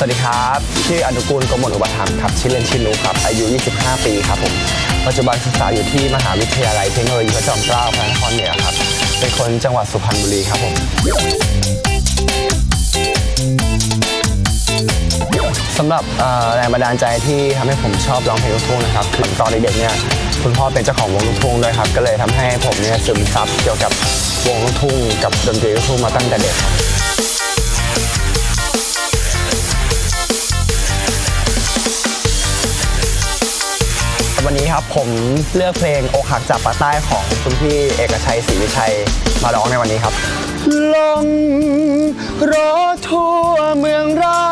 สวัสดีครับชื่ออนุกูลกมลอุปถัมภ์ครับชื่อเล่นชื่อนุครับอายุ 25 ปีครับผมปัจจุบันศึกษาอยู่ที่มหาวิทยาลัยเทคโนโลยีพระจอมเกล้าพระนครเหนือครับ เป็นคนจังหวัดสุพรรณบุรีครับผมสำหรับแรงบันดาลใจที่ทำให้ผมชอบร้องเพลงลูกทุ่งนะครับคือตอนเด็กๆเนี่ยคุณพ่อเป็นเจ้าของวงลูกทุ่งด้วยครับ ก็เลยทำให้ผมเนี่ยซึมซับเกี่ยวกับวงลูกทุ่งกับดนตรีลูกทุ่งมาตั้งแต่เด็กครับ วันนี้ครับผมเลือกเพลงอกหักจากปากใต้ของคุณพี่เอกชัยศรีวิชัยมาร้องในวันนี้ครับ ลงรถทั่วเมืองรา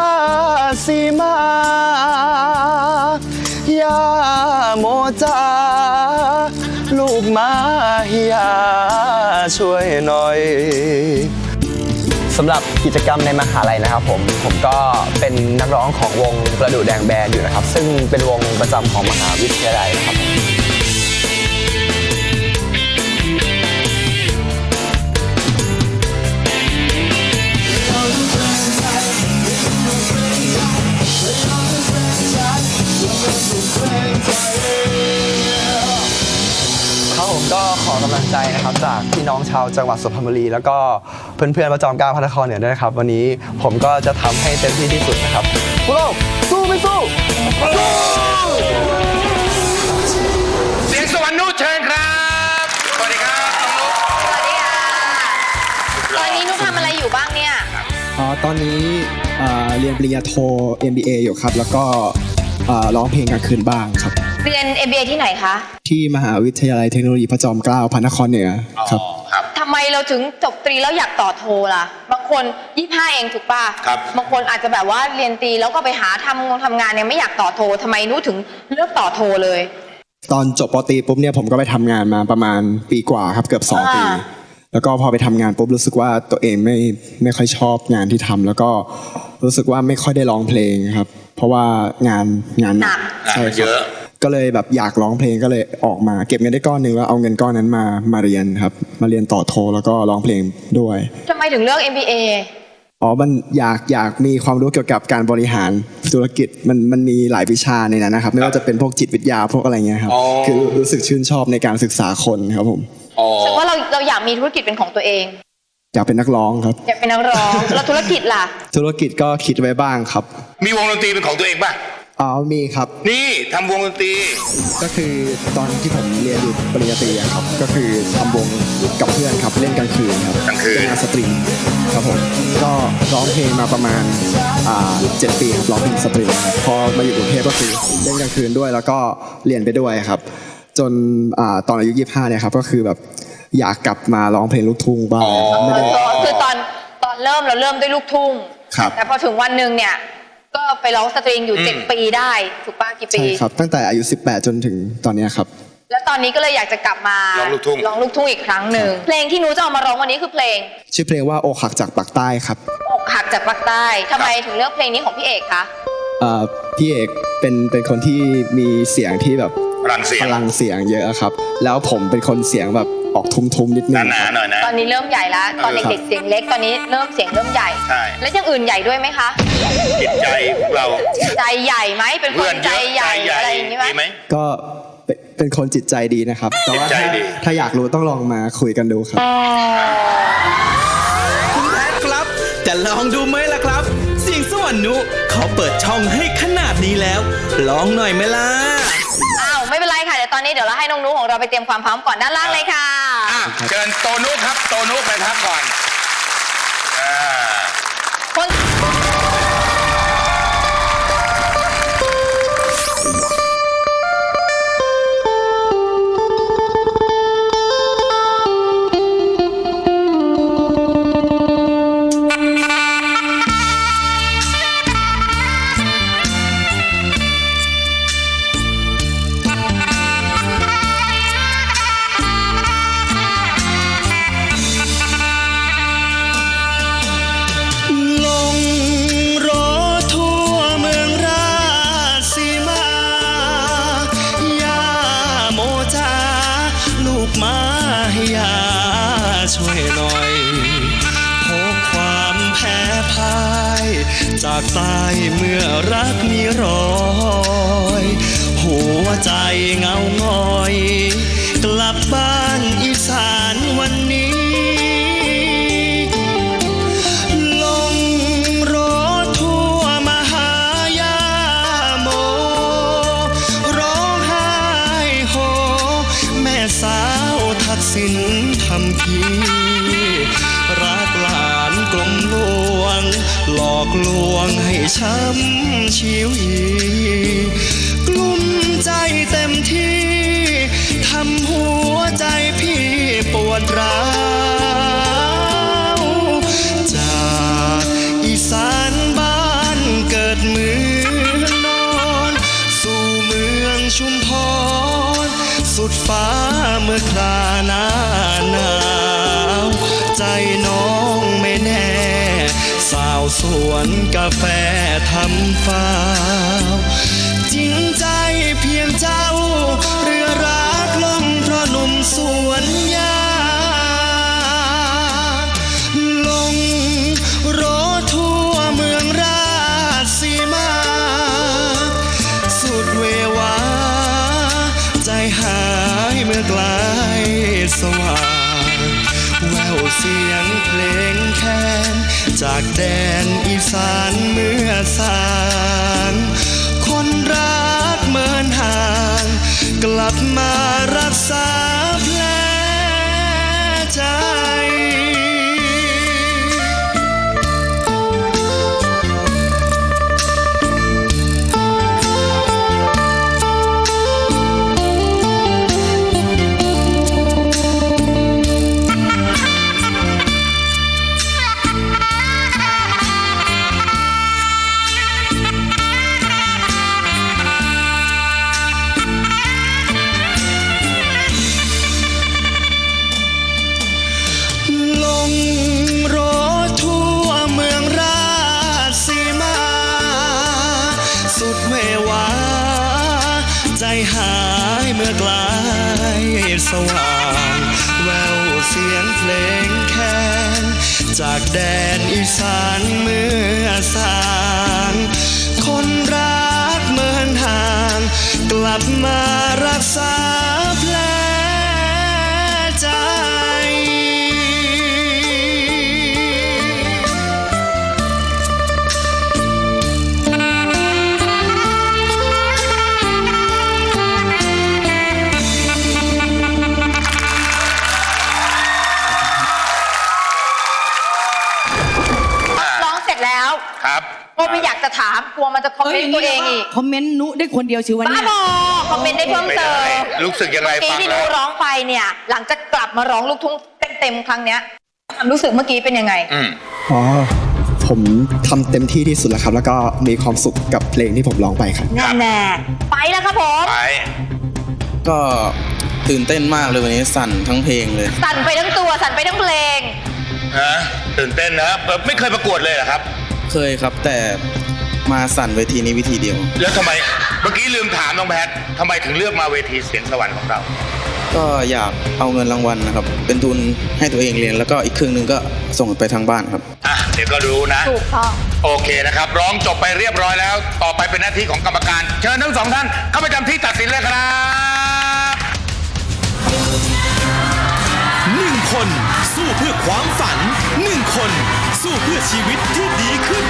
ชสีมายาโมจาลูกมาฮียาช่วยหน่อย สำหรับกิจกรรมในมหาลัยนะครับผมผมก็เป็นนักร้องของวงประดู่แดงแบนอยู่นะครับ ซึ่งเป็นวงประจำของมหาวิทยาลัยนะครับครับผมก็ขอกำลังใจนะครับจากพี่น้องชาวจังหวัดสุพรรณบุรีแล้วก็ เพื่อนๆประจอมเกล้าพระนครเหนือด้วยนะครับ วันนี้ผมก็จะทำให้เต็มที่ที่สุดนะครับพวกเราสู้ไม่สู้สู้เสียงสวรรค์นุเชิญครับ สวัสดีครับน้องนุสวัสดีค่ะ ตอนนี้นุกทำอะไรอยู่บ้างเนี่ย อ๋อตอนนี้เอ่อเรียนปริญญาโท MBA อยู่ครับ แล้วก็เอ่อร้องเพลงกลางคืนบ้างครับ เรียน MBA ที่ไหนคะ ที่มหาวิทยาลัยเทคโนโลยีพระจอมเกล้าพระนครเหนือครับครับทำไมเราถึงจบตรีแล้วอยากต่อโทล่ะ บางคน25เองถูกป่ะครับ บางคนอาจจะแบบว่าเรียนตรีแล้วก็ไปหาทำงานทำงานเนี่ยไม่อยากต่อโททำไมนุถึงเลือกต่อโทเลย ตอนจบปตรีปุ๊บเนี่ยผมก็ไปทำงานมาประมาณปีกว่าครับเกือบ2ปี อ่า แล้วก็พอไปทำงานปุ๊บรู้สึกว่าตัวเองไม่ไม่ค่อยชอบงานที่ทำแล้วก็รู้สึกว่าไม่ค่อยได้ร้องเพลงครับ เพราะว่างานงานหนักงานใช่มันคเยรับอะ ก็เลยแบบอยากร้องเพลงก็เลยออกมา เก็บเงินได้ก้อนหนึ่งแล้วเอาเงินก้อนนั้นมามาเรียนครับ มาเรียนต่อโทแล้วก็ร้องเพลงด้วยทำไมถึงเลือก MBA อ๋อมันอยากอยากมีความรู้เกี่ยวกับการบริหารธุรกิจมันมันมีหลายวิชาในนั้นนะครับ ไม่ว่าจะเป็นพวกจิตวิทยาพวกอะไรเงี้ยครับอ๋อคือรู้สึกชื่นชอบในการศึกษาคนครับผมอ๋อรู้สึกว่าเราเราอยากมีธุรกิจเป็นของตัวเอง อยากเป็นนักร้องครับ อยากเป็นนักร้องแล้วธุรกิจล่ะ ธุรกิจก็คิดไว้บ้างครับ มีวงดนตรีเป็นของตัวเองป่ะ อ๋อมีครับนี่ทำวงดนตรี ก็คือตอนที่ผมเรียนอยู่ปริญญาตรีอะครับ ก็คือทำวงกับเพื่อนครับเล่นกลางคืนครับกลางคืน เป็นงานสตรีมครับผมก็ร้องเพลงมาประมาณอ่าเจ็ดปีครับร้องเพลงสตรีมครับพอมาอยู่กรุงเทพก็คือเล่นกลางคืนด้วย แล้วก็เรียนไปด้วยครับ จนอ่าตอนอายุยี่ห้าเนี่ยครับก็คือแบบอยากกลับมาร้องเพลงลูกทุ่งบ้างอ๋อไม่ได้ คือตอนตอนเริ่มเราเริ่มด้วยลูกทุ่ง ครับ แต่พอถึงวันหนึ่งเนี่ย ก็ไปร้องสตริงอยู่เจ็ดอืมปีได้ ถูกป่ะกี่ปี ใช่ครับ ตั้งแต่อายุ 18 จนถึงตอนเนี้ยครับ แล้วตอนนี้ก็เลยอยากจะกลับมาร้องลูกทุ่ง ร้องลูกทุ่งอีกครั้งหนึ่งเพลงที่หนูจะเอามาร้องวันนี้คือเพลงชื่อเพลงว่าอกหักจากปากใต้ครับอกหักจากปากใต้ทำไมถึงเลือกเพลงนี้ของพี่เอกคะ เอ่อพี่เอกเป็นเป็นคนที่มีเสียงที่แบบ พลังเสียพงลังเสียงเยอะครับ แล้วผมเป็นคนเสียงแบบออกทุ้มๆนิดนึหนางหนาๆหน่อยนะ ตอนนี้เริ่มใหญ่แล้วตอนเออเด็กๆเสียงเล็กตอนนี้เริ่มเสียงเริ่มใหญ่ ใช่ แล้วอย่างอื่นใหญ่ด้วยไหมคะจิตใจพวกเราใจใหญ่ไหมเป็นคเพื่อนนเยใจอะใหญ่ใจใหญ่อะไรอย่างนี้ไหมดีไหมก็เป็นเป็นคนจิตใจดีนะครับ แต่ว่าจิตใจถ้าดีถ้าอยากรู้ต้องลองมาคุยกันดูครับ คุณแพทครับ จะลองดูไหมล่ะครับ เสียงสวรรค์นุเขาเปิดช่องให้ขนาดนี้แล้ว ลองหน่อยไหมล่ะ อนนี้เดี๋ยวเราให้น้องนุของเราไปเตรียมความพร้อมก่อนด้านล่างเลยค่ะ อะเชิญโตนุครับ โตนุไปพักก่อนอ่าากตายเมื่อรักมีรอย หัวใจเงางอย กลุ้มใจเต็มที่ทำหัวใจพี่ปวดร้าวจากอีสานบ้านเกิดเมืองนอน สู่เมืองชุมพร สุดฟ้าเมื่อคราหนา สวนกาแฟทำฟาจริงใจเพียงเจ้า เรือรักล่องเพราะหนุ่มสว จากแดนอีสานเมื่อสางคนรักเมินห่างกลับมา หายเมื่อไกลสว่างแววเสียงเพลงแคนจากแดนอีสานเมื่อสางคนรักเมืองห่าง กลับมารักษา ครับ ก็ไม่อยากจะถามกลัวมันจะคอมเมนต์ตัวเองอีกคอมเมนต์นุได้คนเดียวชิวะบ้าเนี่ยบอคอมเมนต์ได้เพิ่มเติมเป็นอะไรรู้สึกยังไงเมื่อกี้ฟังที่แล้นูวร้องไปเนี่ย หลังจากกลับมาร้องลูกทุ่งเต็มๆครั้งเนี้ยความรู้สึกเมื่อกี้เป็นยังไง อืมอ๋อผมทำเต็มที่ที่สุดแล้วครับ แล้วก็มีความสุขกับเพลงที่ผมร้องไปครับ แน่ๆไปแล้วครับผมไปก็ตื่นเต้นมากเลยวันนี้สั่นทั้งเพลงเลย สั่นไปทั้งตัวสั่นไปทั้งเพลง นะตื่นเต้นนะเออไม่เคยประกวดเลยเหรอครับ เคยครับแต่มาสั่นเวทีนี้วิธีเดียว แล้วทำไมเมื่อกี้ลืมถามน้องแพททำไมถึงเลือกมาเวทีเสียงสวรรค์ของเรา ก็อยากเอาเงินรางวัลนะครับ เป็นทุนให้ตัวเองเรียน แล้วก็อีกครึ่งหนึงก็ส่งไปทางบ้านครับ อะ เดี๋ยวก็รู้นะ ถูกต้อง โอเคนะครับ ร้องจบไปเรียบร้อยแล้ว ต่อไปเป็นหน้าที่ของกรรมการ เชิญทั้งสองท่านเข้าประจำที่ตัดสินเลยครับ หนึ่งคนสู้เพื่อความฝันหนึ่งคน สู้เพื่อชีวิตที่ดีขึ้น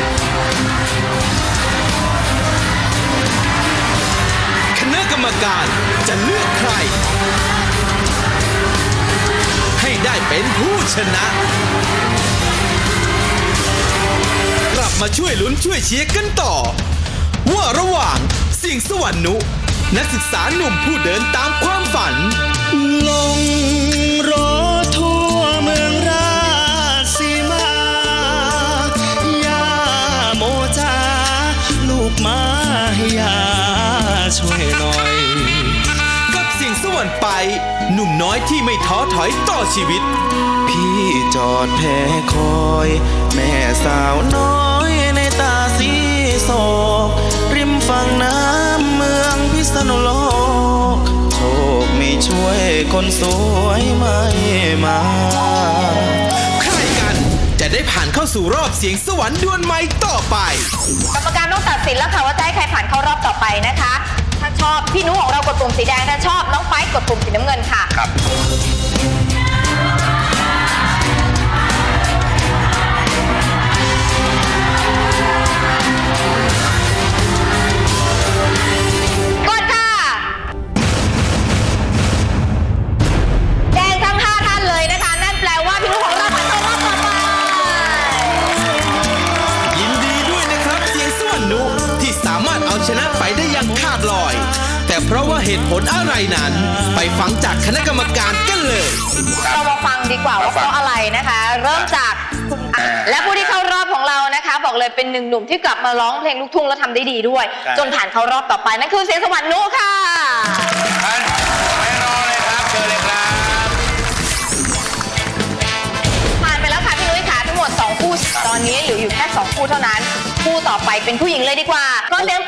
คณะกรรมการจะเลือกใคร ให้ได้เป็นผู้ชนะ กลับมาช่วยลุ้นช่วยเชียร์กันต่อ ว่าระหว่างเสียงสวรรค์นุนักศึกษาหนุ่มผู้เดินตาม นุ่มน้อยที่ไม่ท้อถอยต่อชีวิต พี่จอดแพ้คอย แม่สาวน้อยในตาสีโศกริมฝั่งน้ำเมืองพิษณุโลก โชคไม่ช่วยคนสวยไม่มา ใครกันจะจะได้ผ่านเข้าสู่รอบเสียงสวรรค์ดวลไม้ต่อไป กรรมการต้องตัดสินแล้วค่ะว่าจะให้ใครผ่านเข้ารอบต่อไปนะคะ ถ้าชอบพี่นุของเรากด ปุ่มสีแดงถ้าชอบน้องไฟท์กดปุ่มสีน้ำเงินค่ะ ครับ ตุผลอะไรนั้น ไปฟังจากคณะกรรมการกันเลย เรามาฟังดีกว่าว่าเพราะอะไรนะคะ เริ่มจากคุณอะและผู้ที่เข้ารอบของเรานะคะ บอกเลยเป็นหนึ่งหนุ่มที่กลับมาร้องเพลงลูกทุ่งแล้วทำได้ดีด้วยจนผ่านเข้ารอบต่อไปนั่นคือเสียงสวรรค์นุค่ะ ท่านไม่รอเลยครับเชิญเลยครับ ผ่านไปแล้วค่ะพี่นุ้ยค่ะทั้งหมด 2 คู่ ตอนนี้เหลืออยู่แค่ 2 คู่เท่านั้น คู่ต่อไปเป็นผู้หญิงเลยดีกว่าก็เสียง